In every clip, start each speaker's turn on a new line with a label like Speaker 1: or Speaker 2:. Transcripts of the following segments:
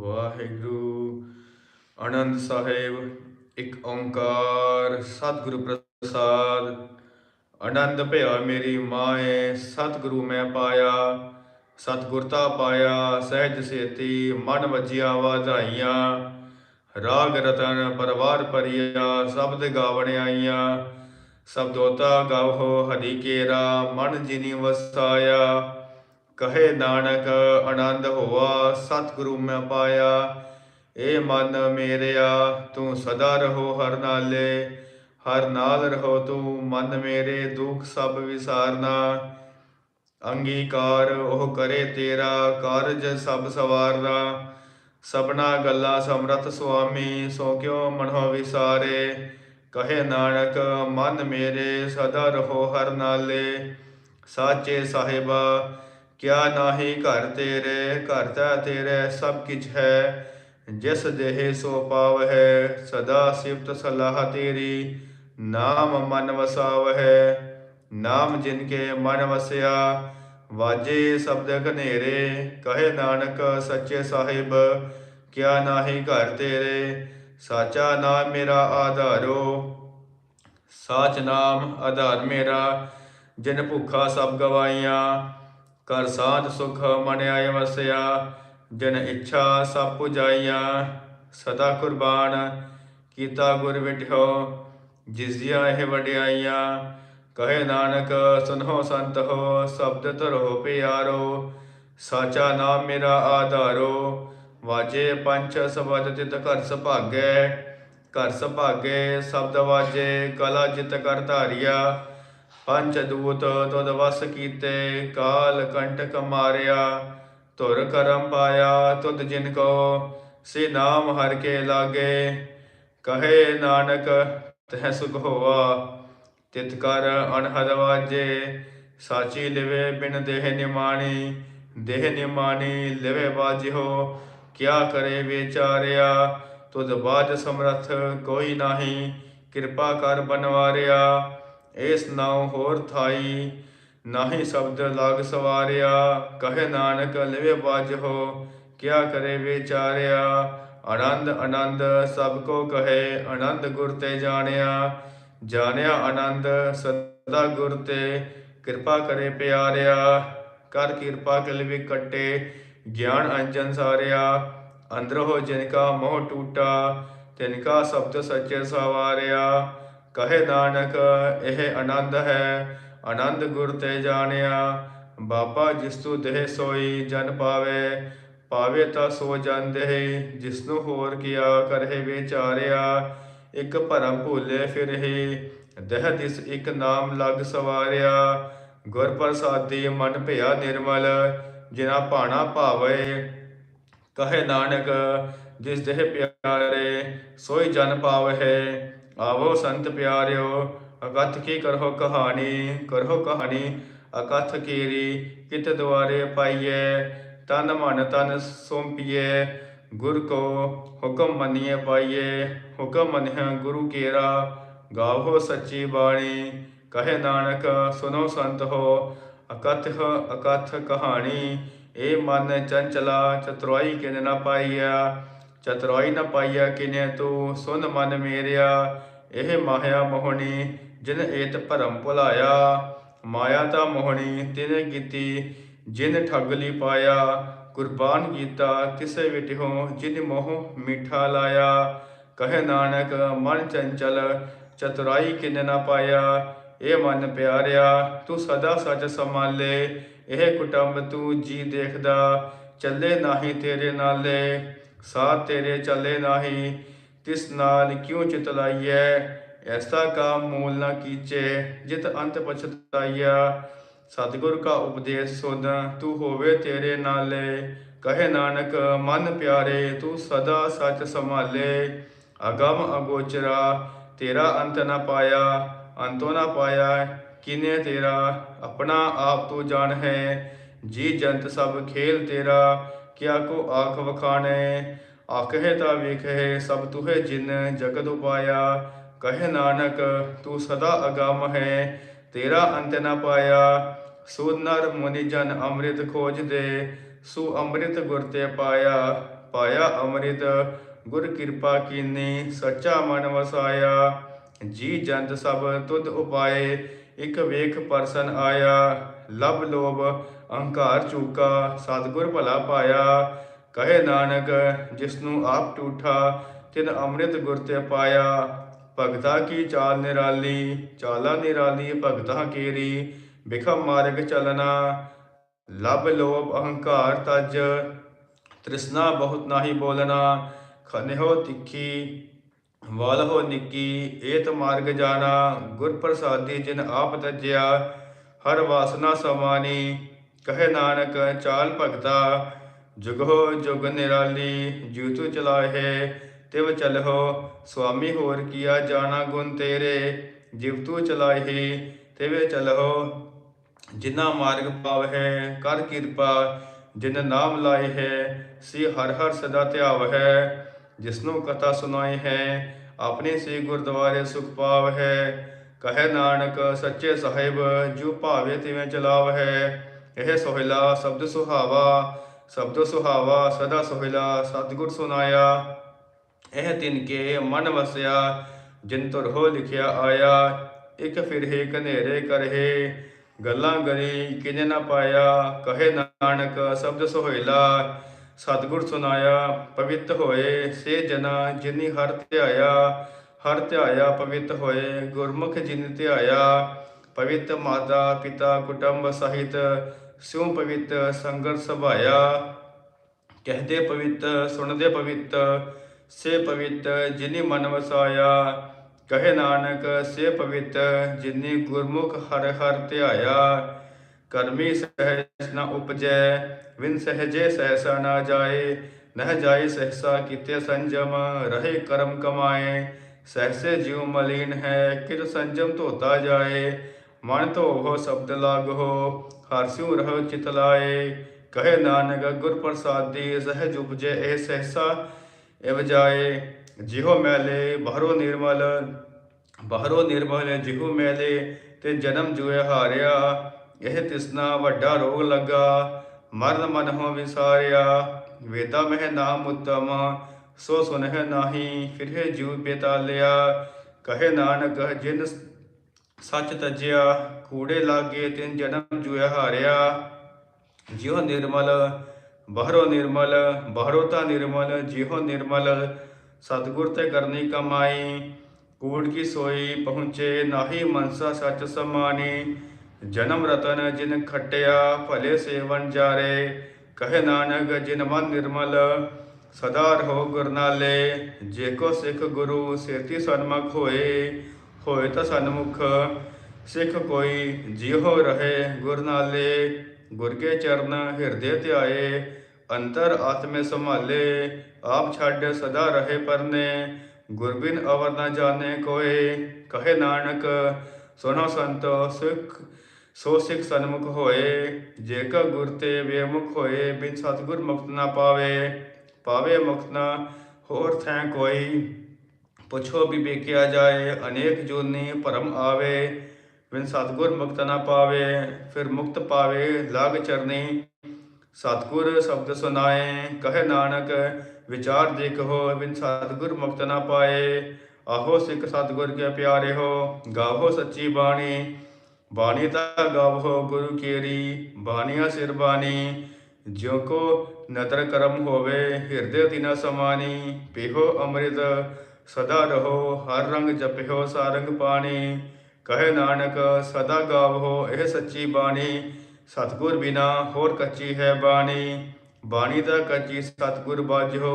Speaker 1: ਵਾਹਿਗੁਰੂ ਅਨੰਦ ਸਾਹਿਬ ਇੱਕ ਓੰਕਾਰ ਸਤਿਗੁਰੂ ਪ੍ਰਸਾਦ ਅਨੰਦ ਭਇਆ ਮੇਰੀ ਮਾਏ ਸਤਿਗੁਰੂ ਮੈਂ ਪਾਇਆ ਸਤਿਗੁਰਤਾ ਪਾਇਆ ਸਹਿਜ ਸੇਤੀ ਮਨ ਵਜਿਆ ਵਾਧਾਈਆਂ ਰਾਗ ਰਤਨ ਪਰਵਾਰ ਪਰਿਆ ਸ਼ਬਦ ਗਾਵਣ ਆਈਆਂ ਸਬਦੋਤਾ ਗਾਵੋ ਹਰੀ ਕੇਰਾ ਮਨ ਜਿਨੀ ਵਸਾਇਆ ਕਹੇ ਨਾਨਕ ਆਨੰਦ ਹੋਆ ਸਤਿਗੁਰੂ ਮੈਂ ਪਾਇਆ ਏ ਮਨ ਮੇਰਿਆ ਤੂੰ ਸਦਾ ਰਹੋ ਹਰ ਨਾਲੇ ਹਰ ਨਾਲ ਰਹੋ ਤੂੰ ਮਨ ਮੇਰੇ ਦੁੱਖ ਸਭ ਵਿਸਾਰਨਾ ਅੰਗੀਕਾਰ ਉਹ ਕਰੇ ਤੇਰਾ ਕਾਰਜ ਸਭ ਸਵਾਰਦਾ ਸਬਨਾ ਗੱਲਾ ਸਮਰਤ ਸੁਆਮੀ ਸੋ ਕਿਉ ਮਨੋ ਵਿਸਾਰੇ ਕਹੇ ਨਾਨਕ ਮਨ ਮੇਰੇ ਸਦਾ ਰਹੋ ਹਰ ਨਾਲੇ ਸਾਚੇ ਸਾਹਿਬਾ क्या ना ही घर तेरे घर तेरे सब किच है जिस देहे सो पाव है सदा सिफत सलाह तेरी नाम मन वसाव है नाम जिनके मन वसया वाजे शब्द घनेरे कहे नानक सच्चे साहिब क्या ना ही घर तेरे साचा नाम मेरा आधारो साच नाम आधार मेरा जिन भुखा सब गवाइया ਕਰ ਸਾਧ ਸੁਖ ਮਨ ਆਇ ਵਸਿਆ ਜਿਨ ਇੱਛਾ ਸਭ ਪੁਜਾਈਆ ਸਦਾ ਕੁਰਬਾਨ ਕੀਤਾ ਗੁਰ ਵਿਟਿਓ ਜਿਸ ਜਿਆ ਇਹ ਵਡਿਆਈਆ ਕਹੇ ਨਾਨਕ ਸੁਨੋ ਸੰਤ ਹੋ ਸਬਦ ਧਰੋ ਪਿਆਰੋ ਸਾਚਾ ਨਾਮ ਮੇਰਾ ਆਧਾਰੋ ਵਾਜੇ ਪੰਚ ਸਬਦ ਜਿਤ ਘਰ ਸੁਭਾਗੇ ਘਰ ਸੁਭਾਗੇ ਸਬਦ ਵਾਜੇ ਕਲਾ ਜਿਤ ਕਰ ਧਾਰਿਆ ਪੰਚ ਦੂਤ ਤਦ ਵਸ ਕੀਤੇ ਕਾਲ ਕੰਟਕ ਮਾਰਿਆ ਧੁਰ ਕਰਮ ਪਾਇਆ ਤਦ ਜਿਨ ਕੋ ਸੇ ਨਾਮ ਹਰ ਕੇ ਲਾਗੇ ਕਹੇ ਨਾਨਕ ਤਹ ਸੁਖ ਹੋਆ ਤਿਤ ਕਰ ਅਣਹਦ ਵਾਜੇ ਸਾਚੀ ਲਿਵੇ ਬਿਨ ਦੇਹ ਨਿਮਾਣੀ ਦੇਹ ਨਿਮਾਣੀ ਲਿਵੇ ਵਾਜਿਓ ਕਿਆ ਕਰੇ ਵਿਚਾਰਿਆ ਤੁਧ ਬਾਜ ਸਮਰਥ ਕੋਈ ਨਾਹੀ ਕਿਰਪਾ ਕਰ ਬਨਵਾਰਿਆ ਇਸ ਨਾਉ ਹੋਰ ਥਾਈ ਨਾਹੀ ਸ਼ਬਦ ਲਗ ਸਵਾਰਿਆ ਕਹੇ ਨਾਨਕ ਲਿਵੇ ਹੋ ਕਿਆ ਕਰੇ ਵਿਚਾਰਿਆ ਆਨੰਦ ਆਨੰਦ ਸਭ ਕੋ ਕਹੇ ਆਨੰਦ ਗੁਰ ਤੇ ਜਾਣਿਆ ਜਾਣਿਆ ਆਨੰਦ ਸਦਾ ਗੁਰ ਤੇ ਕਿਰਪਾ ਕਰੇ ਪਿਆਰਿਆ ਕਰ ਕਿਰਪਾ ਕਲ ਵੀ ਕਟੇ ਗਿਆਨ ਅੰਜਨ ਸਾਰਿਆ ਅੰਦਰ ਹੋ ਜਿਨ ਕਾ ਮੋਹ ਟੂਟਾ ਤਿਨ ਕਾ ਸਬਦ ਸੱਚੇ ਸਵਾਰਿਆ ਕਹੇ ਨਾਨਕ ਇਹ ਆਨੰਦ ਹੈ ਆਨੰਦ ਗੁਰ ਤੇ ਜਾਣਿਆ ਬਾਬਾ ਜਿਸ ਤੂ ਦੇਹ ਸੋਈ ਜਨ ਪਾਵੇ ਪਾਵੇ ਤਾਂ ਸੋ ਜਾਂਦੇ ਜਿਸ ਨੂੰ ਹੋਰ ਕੀਆ ਕਰੇ ਵਿਚਾਰਿਆ ਇੱਕ ਭਰਮ ਭੁੱਲੇ ਫਿਰਹਿ ਦੇਹ ਦਿਸ ਇੱਕ ਨਾਮ ਲੱਗ ਸਵਾਰਿਆ ਗੁਰ ਪ੍ਰਸਾਦੀ ਮਨ ਭਿਆ ਨਿਰਮਲ ਜਿਨਾ ਭਾਣਾ ਭਾਵੇ ਕਹੇ ਨਾਨਕ ਜਿਸ ਦੇਹ ਪਿਆਰੇ ਸੋਈ ਜਨ ਪਾਵੇ ਆਵੋ ਸੰਤ ਪਿਆਰਿਓ ਅਗਥ ਕੀ ਕਰੋ ਕਹਾਣੀ ਕਰੋ ਕਹਾਣੀ ਅਕਥ ਕੀਰੀ ਕਿਤ ਦੁਆਰੇ ਪਾਈਏ ਤਨ ਮਨ ਤਨ ਸੋਂਪੀਏ ਗੁਰ ਕੋ ਹੁਕਮ ਮੰਨਿਏ ਪਾਈਏ ਹੁਕਮ ਮੰਨਿਆ ਗੁਰੂ ਕੇਰਾ ਗਾਵੋ ਸੱਚੀ ਬਾਣੀ ਕਹੇ ਨਾਨਕ ਸੁਨੋ ਸੰਤ ਹੋ ਅਕਥ ਅਕਥ ਕਹਾਣੀ ਏ ਮਨ ਚੰਚਲਾ ਚਤੁਰਾਈ ਕਿਨੇ ਨਾ ਪਾਈਆ ਚਤੁਰਾਈ ਨਾ ਪਾਈਆ ਕਿਨੇ ਤੂੰ ਸੁਨ ਮਨ ਮੇਰਿਆ ਇਹ ਮਾਇਆ ਮੋਹਣੀ ਜਿਨ ਏਤ ਭਰਮ ਭੁਲਾਇਆ ਮਾਇਆ ਤਾਂ ਮੋਹਣੀ ਤਿਨੇ ਕੀਤੀ ਜਿਨ ਠੱਗ ਲਈ ਪਾਇਆ ਕੁਰਬਾਨ ਕੀਤਾ ਤਿਸੇ ਵਿਟਿਹੋ ਜਿਨ ਮੋਹ ਮਿਠਾ ਲਾਇਆ ਕਹੇ ਨਾਨਕ ਮਨ ਚੰਚਲ ਚਤੁਰਾਈ ਕਿਨ ਨਾ ਪਾਇਆ ਇਹ ਮਨ ਪਿਆਰਿਆ ਤੂੰ ਸਦਾ ਸੱਚ ਸਮਾਲੇ ਇਹ ਕੁਟੰਬ ਤੂੰ ਜੀ ਦੇਖਦਾ ਚੱਲੇ ਨਾਹੀ ਤੇਰੇ ਨਾਲੇ ਸਾਥ ਤੇਰੇ ਚੱਲੇ ਨਾਹੀ ਤਿਸ ਨਾਲ ਕਿਉ ਚਿਤ ਲਾਈਐ ਐਸਾ ਕਾ ਮੂਲ ਨਾ ਕੀਚੇ ਜਿਤ ਅੰਤ ਪਛਤਾਈਆ ਸਤਿਗੁਰ ਕਾ ਉਪਦੇਸ਼ ਸੁਧ ਤੂ ਹੋਵੇ ਤੇਰੇ ਨਾਲੇ ਕਹੇ ਨਾਨਕ ਮਨ ਪਿਆਰੇ ਤੂੰ ਸਦਾ ਸੱਚ ਸੰਭਾਲੇ ਅਗਮ ਅਗੋਚਰਾ ਤੇਰਾ ਅੰਤ ਨਾ ਪਾਇਆ ਅੰਤੋ ਨਾ ਪਾਇਆ ਕਿਨੇ ਤੇਰਾ ਆਪਣਾ ਆਪ ਤੂੰ ਜਾਣ ਹੈ ਜੀ ਜੰਤ ਸਭ ਖੇਲ ਤੇਰਾ ਕਿਆ ਕੋ ਆਖ ਵਖਾਣੇ ਆਖਹਿ ਤਾ ਵੇਖੇ ਸਭ ਤੁਹੇ ਜਿਨ ਜਗਤ ਉਪਾਇਆ ਕਹੇ ਨਾਨਕ ਤੂੰ ਸਦਾ ਅਗੰਮ ਹੈ ਤੇਰਾ ਅੰਤ ਨਾ ਪਾਇਆ ਸੋ ਨਰ ਮੁਨੀ ਜਨ ਅੰਮ੍ਰਿਤ ਖੋਜਦੇ ਸੋ ਅੰਮ੍ਰਿਤ ਗੁਰ ਤੇ ਪਾਇਆ ਪਾਇਆ ਅੰਮ੍ਰਿਤ ਗੁਰ ਕਿਰਪਾ ਕੀਨੀ ਸੱਚਾ ਮਨ ਵਸਾਇਆ ਜੀ ਜੰਤ ਸਭ ਤੁਧ ਉਪਾਏ ਇਕ ਵੇਖ ਪਰਸਨ ਆਇਆ ਲਬ ਲੋਭ ਅਹੰਕਾਰ ਚੂਕਾ ਸਤਗੁਰ ਭਲਾ ਪਾਇਆ ਕਹੇ ਨਾਨਕ ਜਿਸ ਨੂੰ ਆਪ ਟੂਠਾ ਤਿਨ ਅੰਮ੍ਰਿਤ ਗੁਰ ਤੇ ਪਾਇਆ ਭਗਤਾ ਕੀ ਚਾਲ ਨਿਰਾਲੀ ਚਾਲਾ ਨਿਰਾਲੀ ਭਗਤਾ ਕੇਰੀ ਬਿਖਮ ਮਾਰਗ ਚਲਣਾ ਲਬ ਲੋਭ ਅਹੰਕਾਰ ਤਜ ਤ੍ਰਿਸ਼ਨਾ ਬਹੁਤ ਨਾਹੀ ਬੋਲਣਾ ਖਨਿਹੋ ਤਿੱਖੀ ਹੋ ਨਿੱਕੀ ਏਤ ਮਾਰਗ ਜਾਣਾ ਗੁਰ ਪ੍ਰਸਾਦੀ ਜਿਨ ਆਪ ਤਜਿਆ ਹਰ ਵਾਸਨਾ ਸਮਾਨੀ ਕਹੇ ਨਾਨਕ ਚਾਲ ਭਗਤਾ ਜੁਗੋ ਜੁਗ ਨਿਰਾਲੀ ਜੂਤੁ ਚਲਾਹੇ ਤਿਵ ਚਲਹੋ ਸੁਆਮੀ ਹੋਰ ਕੀਆ ਜਾਣਾ ਗੁਣ ਤੇਰੇ ਜਿਵਤੂ ਚਲਾਹੀ ਤਿਵੇ ਚਲਹੋ ਜਿਨਾ ਮਾਰਗ ਪਾਵਹਿ ਕਰ ਕਿਰਪਾ ਜਿਨ ਨਾਮ ਲਾਏ ਹੈ ਸੇ ਹਰ ਹਰ ਸਦਾ ਧਿਆਵ ਹੈ ਜਿਸਨੂੰ ਕਥਾ ਸੁਣਾਈ ਹੈ ਆਪਣੇ ਸੇ ਗੁਰਦੁਆਰੇ ਸੁਖ ਪਾਵ ਹੈ ਕਹੇ ਨਾਨਕ ਸੱਚੇ ਸਾਹਿਬ ਜੋ ਭਾਵੇ ਤਿਵੇਂ ਚਲਾਵ ਹੈ ਇਹ ਸੋਹਿਲਾ ਸ਼ਬਦ ਸੁਹਾਵਾ ਸਬਦੋ ਸੁਹਾਵਾ ਸਦਾ ਸੁਹਿਲਾ ਸਤਗੁਰ ਸੁਨਾਇਆ ਇਹ ਤਿਨ ਕੇ ਮਨ ਵਸਿਆ ਜਿਨ ਤੁਰ ਹੋ ਲਿਖਿਆ ਆਇਆ ਇਕ ਹੈ ਕਨੇਰੇ ਕਰਹੇ ਗੱਲਾਂ ਗਰੇ ਕਿਨੇ ਨਾ ਪਾਇਆ ਕਹੇ ਨਾਨਕ ਸਬਦ ਸੁਹਿਲਾ ਸਤਗੁਰ ਸੁਨਾਇਆ ਪਵਿੱਤ ਹੋਏ ਸੇ ਜਨਾ ਜਿਨੀ ਹਰ ਧਿਆਇਆ ਹਰ ਧਿਆਇਆ ਪਵਿੱਤ ਹੋਏ ਗੁਰਮੁਖ ਜਿਨ ਧਿਆਇਆ ਪਵਿੱਤ ਮਾਤਾ ਪਿਤਾ ਕੁਟੰਬ ਸਹਿਤ ਸਿਉ ਪਵਿੱਤ ਸੰਗਤ ਸਭਾਇਆ ਕਹਦੇ ਪਵਿੱਤ ਸੁਣਦੇ ਪਵਿੱਤ ਸੇ ਪਵਿੱਤ ਜਿਨੀ ਮਨ ਵਸਾਇਆ ਕਹੇ ਨਾਨਕ ਸੇ ਪਵਿੱਤ ਜਿਨੇ ਗੁਰਮੁਖ ਹਰ ਹਰ ਧਿਆਇਆ ਕਰਮੀ ਸਹਿਜ ਨਾ ਉਪਜੈ ਵਿਨ ਸਹਜੇ ਸਹਿਸਾ ਨਾ ਜਾਏ ਨਹ ਜਾਏ ਸਹਿਸਾ ਕੀਤੇ ਸੰਜਮ ਰਹੇ ਕਰਮ ਕਮਾਏ ਸਹਸੇ ਜਿਉ ਮਲੀਨ ਹੈ ਕਿਰ ਸੰਜਮ ਧੋਤਾ ਜਾਏ ਮਨ ਧੋਵੋ ਸਬਦ ਲਾਗੋ ਹਰ ਸਿਉ ਰਹੁ ਚਿਤ ਲਾਏ ਕਹੇ ਨਾਨਕ ਗੁਰ ਪ੍ਰਸਾਦਿ ਸਹਿਜ ਉਪਜੈ ਇਹ ਸਹਿਸਾ ਇਵ ਜਾਏ ਜਿਹੋ ਮੈਲੇ ਬਹਰੋ ਨਿਰਮਲ ਬਹਰੋ ਨਿਰਮਲ ਜਿਹੋ ਮੈਲੇ ਤੇ ਜਨਮ ਜੁਏ ਹਾਰਿਆ ਇਹ ਤਿਸਨਾ ਵੱਡਾ ਰੋਗ ਲੱਗਾ ਮਰਨ ਮਨ ਹੋ ਵਿਸਾਰਿਆ ਵੇਦਾ ਮਹਿ ਨਾਮ ਉਤਮ ਸੋ ਸੁਨਹਿ ਨਾਹੀ ਫਿਰਹਿ ਜੀਵ ਬਿਤਾ ਲਿਆ ਕਹੇ ਨਾਨਕ ਜਿਨ ਸੱਚ ਤਜਿਆ ਕੂੜੇ ਲਾਗੇ ਤਿੰਨ ਜਨਮ ਜੁਆ ਹਾਰਿਆ ਜਿਉ ਨਿਰਮਲ ਬਹਰੋ ਨਿਰਮਲ ਬਹਰੋ ਤਾਂ ਨਿਰਮਲ ਜਿਉ ਨਿਰਮਲ ਸਤਗੁਰ ਤੇ ਕਰਨੀ ਕਮਾਈ ਕੂੜ ਕੀ ਸੋਈ ਪਹੁੰਚੇ ਨਾਹੀ ਮਨਸਾ ਸੱਚ ਸਮਾਨੀ ਜਨਮ ਰਤਨ ਜਿਨ ਖਟਿਆ ਭਲੇ ਸੇਵਨ ਜਾਰੇ ਕਹੇ ਨਾਨਕ ਜਿਨ ਮਨ ਨਿਰਮਲ ਸਦਾ ਰਹੋ ਗੁਰਨਾਲੇ ਜੇ ਕੋ ਸਿੱਖ ਗੁਰੂ ਸੇਤੀ ਸਨਮਖ ਹੋਏ ਹੋਏ ਤਾਂ ਸਨਮੁਖ ਸਿੱਖ ਕੋਈ ਜਿਹੋ ਰਹੇ ਗੁਰ ਨਾਲੇ ਗੁਰ ਕੇ ਚਰਨ ਹਿਰਦੇ ਤੇ ਆਏ ਅੰਤਰ ਆਤਮੇ ਸੰਭਾਲੇ ਆਪ ਛੱਡ ਸਦਾ ਰਹੇ ਪਰਨੇ ਗੁਰਬਿਨ ਅਵਰ ਨਾ ਜਾਣੇ ਕੋਏ ਕਹੇ ਨਾਨਕ ਸੁਨੋ ਸੰਤੋ ਸਿੱਖ ਸੋ ਸਿੱਖ ਸਨਮੁਖ ਹੋਏ ਜੇ ਕਾ ਗੁਰ ਤੇ ਬੇਮੁਖ ਹੋਏ ਬਿਨ ਸਤਗੁਰ ਮੁਕਤ ਨਾ ਪਾਵੇ ਪਾਵੇ ਮੁਕਤ ਨਾ ਹੋਰ ਥੈ ਕੋਈ ਪੁੱਛੋ ਵੀ ਜਾਏ ਅਨੇਕ ਜੋਨੀ ਭਰਮ ਆਵੇ ਬਿਨ ਸਤਗੁਰ ਮੁਕਤ ਨਾ ਪਾਵੇ ਫਿਰ ਮੁਕਤ ਪਾਵੇ ਲਗ ਚਰਨੀ ਸਤਗੁਰ ਸ਼ਬਦ ਸੁਨਾਏ ਕਹੇ ਨਾਨਕ ਵਿਚਾਰ ਦੇ ਦੇਖੋ ਬਿਨ ਸਤਗੁਰ ਮੁਕਤ ਨਾ ਪਾਏ ਆਹੋ ਸਿੱਖ ਸਤਗੁਰ ਕੇ ਪਿਆਰੇ ਹੋ ਗਾਵੋ ਸੱਚੀ ਬਾਣੀ ਬਾਣੀ ਤਾ ਗਾਵੋ ਗੁਰੂ ਕੇਰੀ ਬਾਣੀ ਅਸਿਰ ਬਾਣੀ ਜੋ ਕੋ ਨਦਰ ਕਰਮ ਹੋਵੇ ਹਿਰਦੇ ਤਿਨਾ ਸਮਾਨੀ ਪੀਹੋ ਅੰਮ੍ਰਿਤ ਸਦਾ ਰਹੋ ਹਰ ਰੰਗ ਜਪਿਓ ਸਾਰੰਗ ਪਾਣੀ ਕਹੇ ਨਾਨਕ ਸਦਾ ਗਾਵੋ ਇਹ ਸੱਚੀ ਬਾਣੀ ਸਤਗੁਰ ਬਿਨਾ ਹੋਰ ਕੱਚੀ ਹੈ ਬਾਣੀ ਬਾਣੀ ਦਾ ਕੱਚੀ ਸਤਗੁਰ ਬਾਝੋ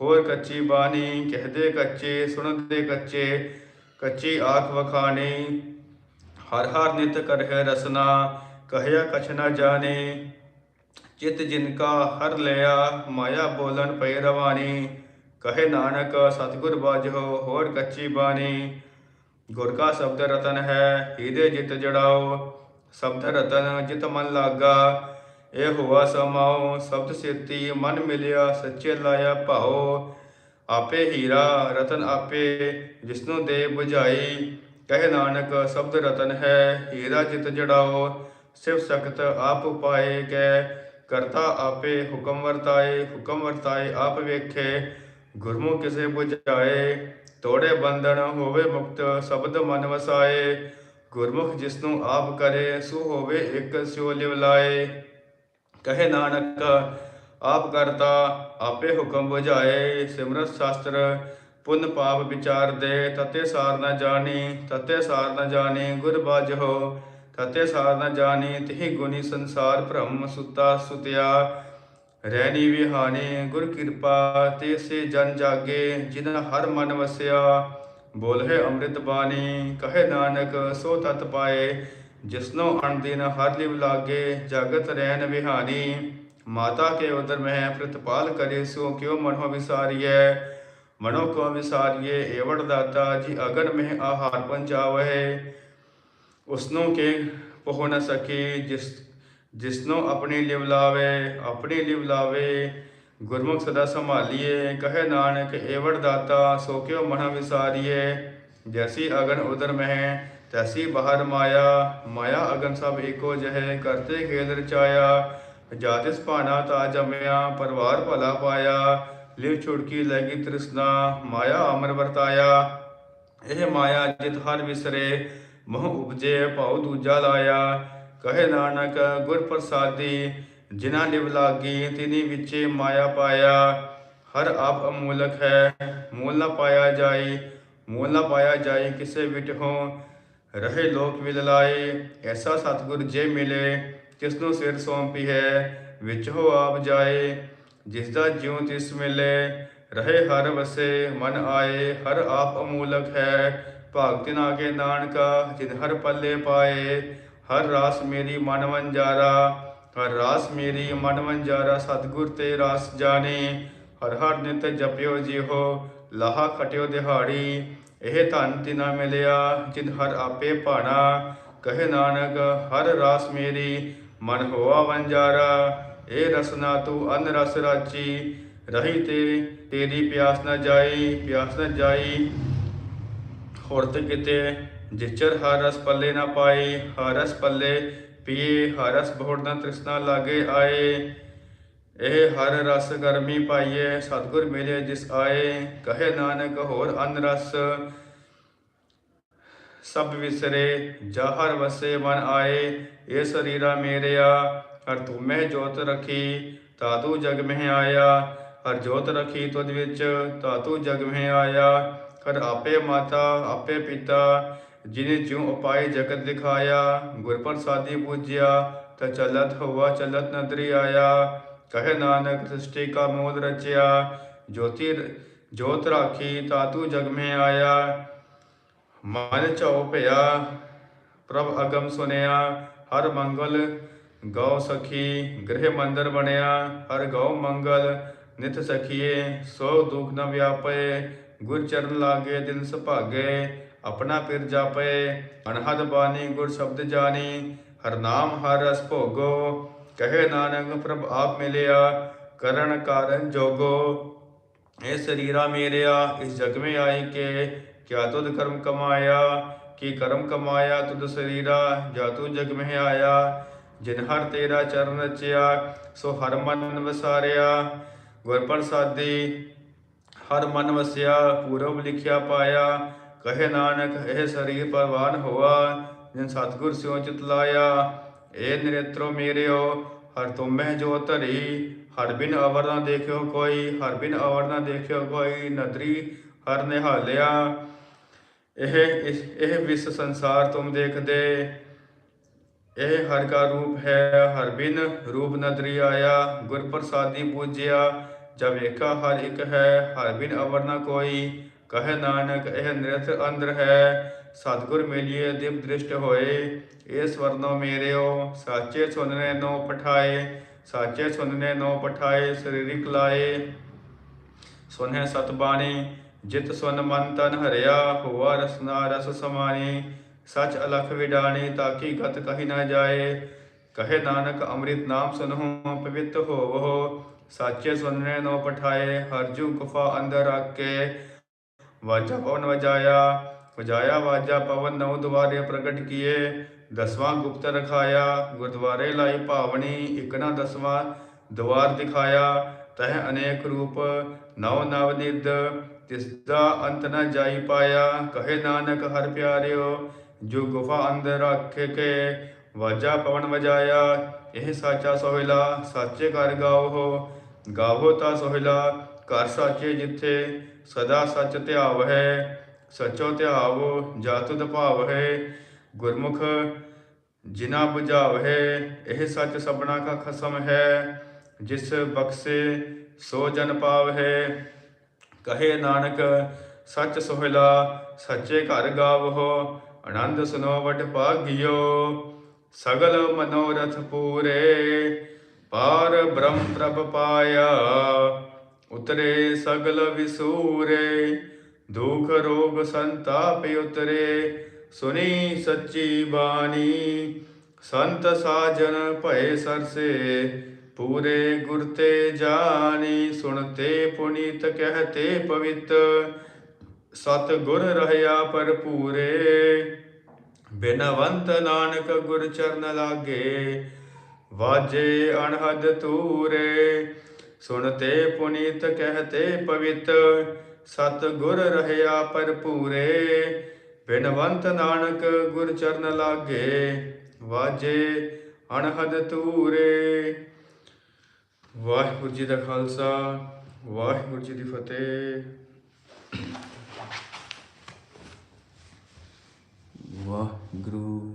Speaker 1: ਹੋਰ ਕੱਚੀ ਬਾਣੀ ਕਹਦੇ ਕੱਚੇ ਸੁਣਦੇ ਕੱਚੇ ਕੱਚੀ ਆਖ ਵਖਾਣੀ ਹਰ ਹਰ ਨਿਤ ਕਰਹਿ ਰਸਨਾ ਕਹਿਆ ਕਛ ਨਾ ਜਾਣੇ ਚਿਤ ਜਿਨ ਕਾ ਹਰ ਲਿਆ ਮਾਇਆ ਬੋਲਣ ਪੈ ਰਵਾਨੀ ਕਹੇ ਨਾਨਕ ਸਤਿਗੁਰ ਬਾਝੋ ਹੋਰ ਕੱਚੀ ਬਾਣੀ ਗੁਰ ਕਾ ਸ਼ਬਦ ਰਤਨ ਹੈ ਹਿਰਦੇ ਜਿਤ ਜੜਾਓ ਸ਼ਬਦ ਰਤਨ ਜਿਤ ਮਨ ਲਾਗਾ ਇਹ ਹੋਆ ਸਮਾਉ ਸ਼ਬਦ ਸੇਤੀ ਮਨ ਮਿਲਿਆ ਸੱਚੇ ਲਾਇਆ ਭਾਉ ਆਪੇ ਹੀਰਾ ਰਤਨ ਆਪੇ ਜਿਸਨੂੰ ਦੇ 부ਝਾਈ ਕਹੇ ਨਾਨਕ ਸ਼ਬਦ ਰਤਨ ਹੈ ਹੀਰਾ ਜਿਤ ਜੜਾਓ ਸਿਵ ਸਕਤ ਆਪ ਪਾਏ ਕੈ ਕਰਤਾ ਆਪੇ ਹੁਕਮ ਵਰਤਾਏ ਹੁਕਮ ਵਰਤਾਏ ਆਪ ਵੇਖੇ ਗੁਰਮੁਖ ਕਿਸੇ 부ਝਾਏ ਤੋੜੇ ਬੰਧਨ ਹੋਵੇ ਮੁਕਤ ਸ਼ਬਦ ਮਨ ਵਸਾਏ ਗੁਰਮੁਖ ਜਿਸ ਨੂੰ ਆਪ ਕਰੇ ਸੋ ਹੋਵੇ ਇੱਕ ਸਿਉ ਲਿਵ ਲਾਏ ਕਹੇ ਨਾਨਕ ਆਪ ਕਰਤਾ ਆਪੇ ਹੁਕਮ 부ਝਾਏ ਸਿਮਰਤ ਸ਼ਾਸਤਰ ਪੁੰਨ ਪਾਪ ਵਿਚਾਰ ਦੇ ਤਤੇ ਸਾਰ ਨਾ ਜਾਣੀ ਤਤੇ ਸਾਰ ਨਾ ਜਾਣੀ ਗੁਰ ਬਾਜੋ ਤਤੇ ਸਾਰ ਨਾ ਜਾਣੀ ਤਿਹ ਗੁਨੀ ਸੰਸਾਰ ਭ੍ਰਮ ਸੁਤਾ ਸੁਤਿਆ ਰਹਿਣੀ ਵਿਹਾਨੇ ਗੁਰ ਕਿਰਪਾ ਤੇ ਸੇ ਜਨ ਜਾਗੇ ਜਿਨਾਂ ਹਰ ਮਨ ਵਸਿਆ ਬੋਲੇ ਅੰਮ੍ਰਿਤ ਬਾਣੀ ਕਹੇ ਨਾਨਕ ਸੋ ਤਤ ਪਾਏ ਜਿਸਨੋ ਅਣਦਿਨ ਹਰ ਲਿਵ ਲਾਗੇ ਜਗਤ ਰਹਿਣ ਵਿਹਾਨੀ ਮਾਤਾ ਕੇ ਉਦਰ ਮਹਿ ਪ੍ਰਤਪਾਲ ਕਰੇ ਸੋ ਕਿਉ ਮਨੋ ਵਿਸਾਰੀਐ ਮਨੋ ਕੋ ਵਿਸਾਰੀਐ ਏਵੜ ਦਾਤਾ ਜੀ ਅਗਨ ਮਹਿ ਆਹਾਰ ਪੰਚਾਵਹਿ ਉਸਨੋ ਕੇ ਪਹੁ ਨ ਸਕੇ ਜਿਸ ਜਿਸਨੂੰ ਆਪਣੇ ਲਿਵ ਲਾਵੇ ਆਪਣੇ ਲਿਵ ਲਾਵੇ ਗੁਰਮੁਖ ਸਦਾ ਸੰਭਾਲੀਏ ਕਹੇ ਨਾਨਕ ਏਵੜ ਦਾਤਾ ਸੋ ਕਿਉ ਮਨ ਵਿਸਾਰੀਏ ਜੈਸੀ ਅਗਨ ਉਦਰ ਮਹਿ ਤੈਸੀ ਬਾਹਰ ਮਾਇਆ ਮਾਇਆ ਅਗਨ ਸਭ ਏਕੋ ਜਹ ਕਰਤੇ ਖੇਲ ਰਚਾਇਆ ਜਾਤਿਸ ਭਾਣਾ ਤਾ ਜਮਿਆ ਪਰਵਾਰ ਭਲਾ ਪਾਇਆ ਲਿਵ ਛੁੜਕੀ ਲੈਗੀ ਤ੍ਰਿਸ਼ਨਾ ਮਾਇਆ ਅਮਰ ਵਰਤਾਇਆ ਇਹ ਮਾਇਆ ਜਿਤ ਹਰ ਵਿਸਰੇ ਮੋਹ ਉਪਜੇ ਭਾਉ ਦੂਜਾ ਲਾਇਆ ਕਹੇ ਨਾਨਕ ਗੁਰ ਪ੍ਰਸਾਦੀ ਜਿਨ੍ਹਾਂ ਨਿਵ ਲਾਗੀ ਤਿਨੀ ਵਿੱਚੇ ਮਾਇਆ ਪਾਇਆ ਹਰ ਆਪ ਅਮੂਲਕ ਹੈ ਮੂਲ ਨਾ ਪਾਇਆ ਜਾਏ ਮੂਲ ਨਾ ਪਾਇਆ ਜਾਏ ਕਿਸੇ ਵਿਟ ਹੋ ਰਹੇ ਲੋਕ ਲਾਏ ਐਸਾ ਸਤਗੁਰ ਜੇ ਮਿਲੇ ਜਿਸ ਨੂੰ ਸਿਰ ਸੌਂਪੀ ਹੈ ਵਿੱਚ ਹੋ ਆਪ ਜਾਏ ਜਿਸ ਦਾ ਜਿਉ ਤਿਸ ਮਿਲੇ ਰਹੇ ਹਰ ਵਸੇ ਮਨ ਆਏ ਹਰ ਆਪ ਅਮੂਲਕ ਹੈ ਭਗਤਿ ਨਾ ਕੇ ਨਾਨਕਾ ਜਿਨ ਹਰ ਪੱਲੇ ਪਾਏ ਹਰ ਰਾਸ ਮੇਰੀ ਮਨ ਵੰਜਾਰਾ ਹਰ ਰਾਸ ਮੇਰੀ ਮਨ ਵੰਜਾਰਾ ਸਤਗੁਰ ਤੇ ਰਾਸ ਜਾਣੇ ਹਰ ਹਰ ਨਿਤ ਜਪਿਓ ਜਿਹੋ ਲਾਹਾ ਖਟਿਓ ਦਿਹਾੜੀ ਇਹ ਧਨ ਤਿਨਾ ਮਿਲਿਆ ਜਿਨ ਹਰ ਆਪੇ ਭਾਣਾ ਕਹੇ ਨਾਨਕ ਹਰ ਰਾਸ ਮੇਰੀ ਮਨ ਹੋਆ ਵੰਜਾਰਾ ਇਹ ਰਸਨਾ ਤੂੰ ਅਨ ਰਸ ਰਾਚੀ ਰਹੀ ਤੇ ਤੇਰੀ ਪਿਆਸ ਨਾ ਜਾਈ ਪਿਆਸ ਨਾ ਜਾਈ ਹੋਰ ਤੇ ਕਿਤੇ ਜਿਚਰ ਹਰਸ ਪੱਲੇ ਨਾ ਪਾਏ ਹਰਸ ਪੱਲੇ ਪੀਏ ਹਰਸ ਬਹੁੜਨਾ ਤ੍ਰਿਸ਼ਨਾ ਲਾਗੇ ਆਏ ਇਹ ਹਰ ਰਸ ਗਰਮੀ ਪਾਈਏ ਸਤਗੁਰ ਮਿਲੇ ਜਿਸ ਆਏ ਕਹੇ ਨਾਨਕ ਹੋਰ ਅਨ ਰਸ ਸਭ ਵਿਸਰੇ ਜਹਰ ਵਸੇ ਮਨ ਆਏ ਇਹ ਸਰੀਰਾ ਮੇਰਿਆ ਹਰ ਮਹਿ ਜੋਤ ਰਖੀ ਤਾਤੂ ਜਗ ਮਹਿ ਆਇਆ ਹਰ ਜੋਤ ਰਖੀ ਤੁਧ ਵਿੱਚ ਤਾਤੂ ਜਗ ਮਹਿ ਆਇਆ ਕਰ ਆਪੇ ਮਾਤਾ ਆਪੇ ਪਿਤਾ ਜਿਨੇ ਜਿਉ ਉਪਾਏ ਜਗਤ ਦਿਖਾਇਆ ਗੁਰ ਪ੍ਰਸਾਦੀ ਪੂਜਿਆ ਤ ਚਲਤ ਹੋਵਾ ਚਲਤ ਨਦਰੀ ਆਇਆ ਕਹੇ ਨਾਨਕ ਸ੍ਰਿਸ਼ਟੀ ਕਾ ਮੋਦ ਰਚਿਆ ਜੋਤੀ ਜੋਤ ਰਾਖੀ ਤੂ ਜਗ ਮੇ ਆਇਆ ਮਨ ਚਉ ਭਇਆ ਪ੍ਰਭ ਅਗਮ ਸੁਨਿਆ ਹਰ ਮੰਗਲ ਗਉ ਸਖੀ ਗ੍ਰਹਿ ਮੰਦਰ ਬਣਿਆ ਹਰ ਗਉ ਮੰਗਲ ਨਿਤ ਸਖੀਏ ਸੋ ਦੁਖ ਨ ਵਿਆਪੇ ਗੁਰ ਚਰਨ ਲਾਗੇ ਦਿਨ ਸੁਭਾਗੇ ਆਪਣਾ ਪਿਰ ਜਾਪੇ ਅਨਹਦ ਬਾਣੀ ਗੁਰ ਸ਼ਬਦ ਜਾਣੀ ਹਰ ਨਾਮ ਹਰ ਰਸ ਭੋਗੋ ਕਹੇ ਨਾਨਕ ਪ੍ਰਭ ਆਪ ਮਿਲਿਆ ਕਰਨ ਕਾਰਨ ਜੋਗੋ ਇਹ ਸਰੀਰਾ ਮੇਰਿਆ ਇਸ ਜਗ ਮੇ ਆਏ ਕੇ ਕਿਆ ਤੁਦ ਕਰਮ ਕਮਾਇਆ ਕੀ ਕਰਮ ਕਮਾਇਆ ਤੁਦ ਸਰੀਰਾ ਜਾ ਤੂੰ ਜਗ ਮੇ ਆਇਆ ਜਿਨ ਹਰ ਤੇਰਾ ਚਰਨ ਚਿਆ ਸੋ ਹਰ ਮਨ ਵਸਾਰਿਆ ਗੁਰ ਪ੍ਰਸਾਦੀ ਹਰ ਮਨ ਵਸਿਆ ਪੂਰਬ ਲਿਖਿਆ ਪਾਇਆ ਕਹੇ ਨਾਨਕ ਇਹ ਸਰੀਰ ਪਰਵਾਨ ਹੋਆ ਜਿਨ ਸਤਗੁਰ ਸਿਉ ਚਿਤ ਲਾਇਆ ਇਹ ਨਿਰੇਤਰੋ ਮੇਰਿਓ ਹਰ ਤੁਮਹਿ ਜੋ ਧਰੀ ਹਰ ਬਿਨ ਅਵਰ ਨਾ ਦੇਖਿਓ ਕੋਈ ਹਰ ਬਿਨ ਅਵਰ ਨਾ ਦੇਖਿਓ ਕੋਈ ਨਦਰੀ ਹਰ ਨਿਹਾਲਿਆ ਇਹ ਇਹ ਵਿਸ ਸੰਸਾਰ ਤੁਮ ਦੇਖਦੇ ਇਹ ਹਰ ਕਾ ਰੂਪ ਹੈ ਹਰ ਬਿਨ ਰੂਪ ਨਦਰੀ ਆਇਆ ਗੁਰ ਪ੍ਰਸਾਦੀ ਪੂਜਿਆ ਜਬ ਏਕਾ ਹਰ ਇੱਕ ਹੈ ਹਰ ਬਿਨ ਅਵਰ ਨਾ ਕੋਈ ਕਹੇ ਨਾਨਕ ਇਹ ਨਿਰਥ ਅੰਦਰ ਹੈ ਸਤਗੁਰ ਮਿਲਿਏ ਦਿਵ ਦ੍ਰਿਸ਼ਟ ਹੋਏ ਇਹ ਸਵਰਨੋ ਮੇਰਿਓ ਸਾਚੇ ਸੁਨਨੇ ਨੋ ਪਠਾਏ ਸਾਚੇ ਸੁਨਨੇ ਨੋ ਪਠਾਏ ਸਰੀਰਿਕ ਲਾਏ ਸੁਨਹਿ ਸਤ ਬਾਣੀ ਜਿਤ ਸੁਨ ਮਨ ਤਨ ਹਰਿਆ ਹੋਆ ਰਸਨਾ ਰਸ ਸਮਾਨੀ ਸਚ ਅਲਖ ਵਿਡਾਣੀ ਤਾਕੀ ਗਤ ਕਹੀ ਨਾ ਜਾਏ ਕਹੇ ਨਾਨਕ ਅੰਮ੍ਰਿਤ ਨਾਮ ਸੁਨਹੁ ਪਵਿੱਤ ਹੋਵੋ ਸਾਚੇ ਸੁਨਨੇ ਨੋ ਪਠਾਏ ਹਰਜੂ ਜੂ ਗੁਫਾ ਅੰਦਰ ਰੱਖੇ ਵਾਜਾ ਪਵਨ ਵਜਾਇਆ ਵਜਾਇਆ ਵਾਜਾ ਪਵਨ ਨੌ ਦੁਆਰੇ ਪ੍ਰਗਟ ਕੀਏ ਦਸਵਾਂ ਗੁਪਤ ਰਖਾਇਆ ਗੁਰਦੁਆਰੇ ਲਾਈ ਭਾਵਣੀ ਇਕਨਾ ਦਸਵਾਂ ਦੁਆਰ ਦਿਖਾਇਆ ਤਹ ਅਨੇਕ ਰੂਪ ਨਉ ਨਵ ਨਿਦ ਤਿਸ ਦਾ ਅੰਤ ਨ ਜਾਈ ਪਾਇਆ ਕਹੇ ਨਾਨਕ ਹਰ ਪਿਆਰਿਓ ਜੋ ਗੁਫਾ ਅੰਦਰ ਰੱਖ ਕੇ ਵਾਜਾ ਪਵਨ ਵਜਾਇਆ ਇਹ ਸਾਚਾ ਸੋਹਿਲਾ ਸੱਚੇ ਕਰ ਗਾਓ ਹੋ ਗਾਵੋ ਤਾ ਸੋਹਿਲਾ ਕਰ ਸਾਚੇ ਜਿੱਥੇ ਸਦਾ ਸਚ ਧਿਆਵ ਹੈ ਸਚੋ ਧਿਆਵ ਜਾਤੁ ਭਾਵ ਹੈ ਗੁਰਮੁਖ ਜਿਨਾ ਬੁਝਾਵ ਹੈ ਇਹ ਸੱਚ ਸਬਨਾ ਕਾ ਖਸਮ ਹੈ ਜਿਸ ਬਖਸ਼ੇ ਸੋ ਜਨ ਪਾਵ ਹੈ ਕਹੇ ਨਾਨਕ ਸੱਚ ਸੋਹਿਲਾ ਸੱਚੇ ਘਰ ਗਾਵੋ ਆਨੰਦ ਸੁਨੋ ਵਟ ਭਾਗਿਓ ਸਗਲ ਮਨੋਰਥ ਪੂਰੇ ਪਾਰ ਬ੍ਰਹਮ ਪ੍ਰਭ ਪਾਇਆ ਉਤਰੇ ਸਗਲ ਵਿਸੂਰੇ ਦੁਖ ਰੋਗ ਸੰਤਾਪ ਉਤਰੇ ਸੁਨੀ ਸੱਚੀ ਬਾਣੀ ਸੰਤ ਸਾਜਨ ਭਏ ਸਰਸੇ ਪੂਰੇ ਗੁਰ ਤੇ ਜਾਣੀ ਸੁਣਤੇ ਪੁਨੀਤ ਕਹਤੇ ਪਵਿੱਤ ਸਤ ਗੁਰ ਰਹਿਆ ਪੂਰੇ ਬਿਨਵੰਤ ਨਾਨਕ ਗੁਰ ਚਰਨ ਲਾਗੇ ਵਾਜੇ ਅਣਹਦ ਤੂਰੇ ਸੁਣਤੇ ਪੁਨੀਤ ਕਹਤੇ ਪਵਿੱਤ ਸਤ ਗੁਰ ਰਹਿਆ ਭਰਪੂਰੇ ਬਿਨਵੰਤ ਨਾਨਕ ਗੁਰ ਚਰਨ ਲਾਗੇ ਵਾਜੇ ਅਣਹਦ ਤੂਰੇ ਵਾਹਿਗੁਰੂ ਜੀ ਦਾ ਖਾਲਸਾ ਵਾਹਿਗੁਰੂ ਜੀ ਦੀ ਫਤਿਹ ਵਾਹਿਗੁਰੂ